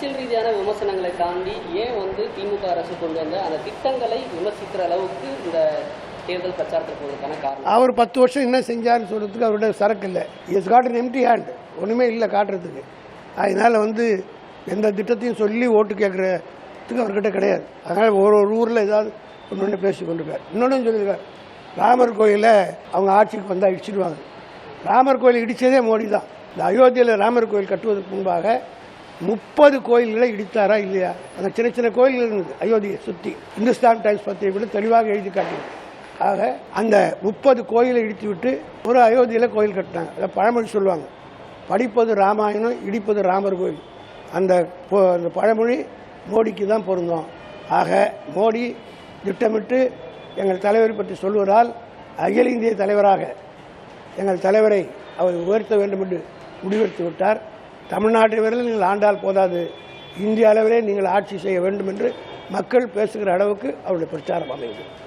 அரசியல் ரீதியான விமர்சனங்களை தாண்டி ஏன் வந்து திமுக அரசு கொண்டு வந்த அந்த திட்டங்களை விமர்சிக்கிற அளவுக்கு இந்த தேர்தல் பிரச்சாரத்துக்கு போவதற்கான காரணம்? அவர் பத்து வருஷம் என்ன செஞ்சாருன்னு சொல்கிறதுக்கு அவருடைய சரக்கு இல்லை. Is God an empty hand ஒன்றுமே இல்லை காட்டுறதுக்கு. அதனால் வந்து எந்த திட்டத்தையும் சொல்லி ஓட்டு கேட்குறதுக்கு அவர்கிட்ட கிடையாது. அதனால் ஒரு ஒரு ஊரில் ஏதாவது ஒன்று ஒன்று பேசி கொண்டிருக்கார். இன்னொன்று சொல்லியிருக்கார். ராமர் கோயிலை அவங்க ஆட்சிக்கு வந்தால் இடிச்சிடுவாங்க ராமர் கோயில் இடித்ததே மோடி தான் இந்த அயோத்தியில் ராமர் கோயில் கட்டுவதற்கு முன்பாக முப்பது கோயில்களை இடித்தாரா இல்லையா? அந்த சின்ன சின்ன கோயில்கள் இருந்தது. அயோத்தியை சுற்றி இந்துஸ்தான் டைம்ஸ் பத்திரிகை கூட தெளிவாக எழுதி காட்டியது ஆக அந்த முப்பது கோயிலை இடித்து விட்டு ஒரு அயோத்தியில் கோயில் கட்டினாங்க. அதை பழமொழி சொல்லுவாங்க. படிப்பது ராமாயணம் இடிப்பது ராமர் கோயில். அந்த அந்த பழமொழி மோடிக்கு தான் பொருந்தோம். ஆக மோடி திட்டமிட்டு எங்கள் தலைவரை பற்றி சொல்வதால் அகில இந்திய தலைவராக எங்கள் தலைவரை அவர் உயர்த்த வேண்டும் என்று முடிவெடுத்து விட்டார். தமிழ்நாட்டை வரையில் நீங்கள் ஆண்டால் போதாது. இந்திய அளவிலே நீங்கள் ஆட்சி செய்ய வேண்டும் என்று மக்கள் பேசுகிற அளவுக்கு அவருடைய பிரச்சாரம் அமைந்தது.